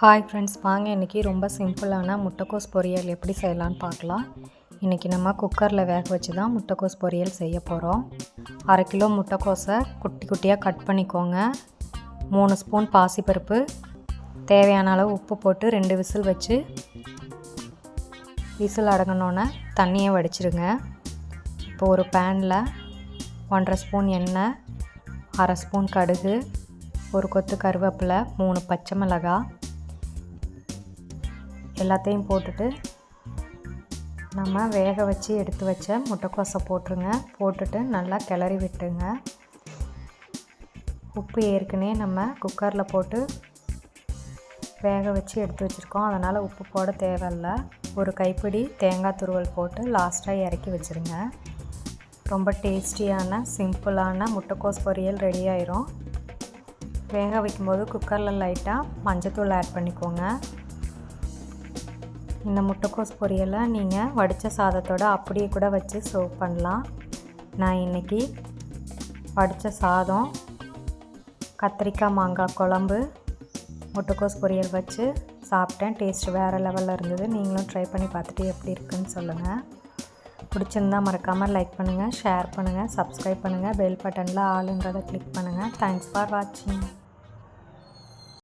Hi friends வாங்க இன்றைக்கி ரொம்ப சிம்பிளான முட்டைக்கோஸ் பொரியல் எப்படி செய்யலான்னு பார்க்கலாம். இன்றைக்கி நம்ம குக்கரில் வேக வச்சு தான் முட்டைக்கோஸ் பொரியல் செய்ய போகிறோம் அரை கிலோ முட்டைக்கோஸை குட்டி குட்டியாக கட் பண்ணிக்கோங்க. மூணு ஸ்பூன் பாசிப்பருப்பு தேவையான அளவு உப்பு போட்டு ரெண்டு விசில் வச்சு விசில் அடங்கினோன்னே தண்ணியை வடிச்சிருங்க. இப்போ ஒரு பேனில் ஒன்றரை ஸ்பூன் எண்ணெய் அரை ஸ்பூன் கடுகு ஒரு கொத்து கருவேப்பிலை மூணு பச்சை மிளகாய் எல்லாத்தையும் போட்டுட்டு நம்ம வேக வச்சு எடுத்து வச்ச முட்டைக்கோசை போட்டுருங்க. போட்டுட்டு நல்லா கிளறி விட்டுருங்க. உப்பு ஏற்கனவே நம்ம குக்கரில் போட்டு வேக வச்சு எடுத்து வச்சுருக்கோம். அதனால் உப்பு போட தேவையில்ல. ஒரு கைப்பிடி தேங்காய் துருவல் போட்டு லாஸ்ட்டாக இறக்கி வச்சுருங்க. ரொம்ப டேஸ்டியான சிம்பிளான முட்டைக்கோஸ் பொரியல் ரெடி ஆயிரும். வேக வைக்கும்போது குக்கரில் லைட்டாக மஞ்சத்தூள் ஆட் பண்ணிக்கோங்க. இந்த முட்டைக்கோஸ் பொரியலை நீங்கள் வடித்த சாதத்தோடு அப்படியே கூட வச்சு சர்வ் பண்ணலாம். நான் இன்றைக்கி வடித்த சாதம் கத்திரிக்காய் மாங்காய் குழம்பு முட்டைக்கோஸ் பொரியல் வச்சு சாப்பிட்டேன். டேஸ்ட் வேறு லெவலில் இருந்தது. நீங்களும் ட்ரை பண்ணி பார்த்துட்டு எப்படி இருக்குன்னு சொல்லுங்கள் பிடிச்சிருந்தால் மறக்காமல் லைக் பண்ணுங்கள் ஷேர் பண்ணுங்கள் சப்ஸ்கிரைப் பண்ணுங்கள் பெல் பட்டனில் ஆளுன்றதை கிளிக் பண்ணுங்கள் தேங்க்ஸ் ஃபார் வாட்சிங்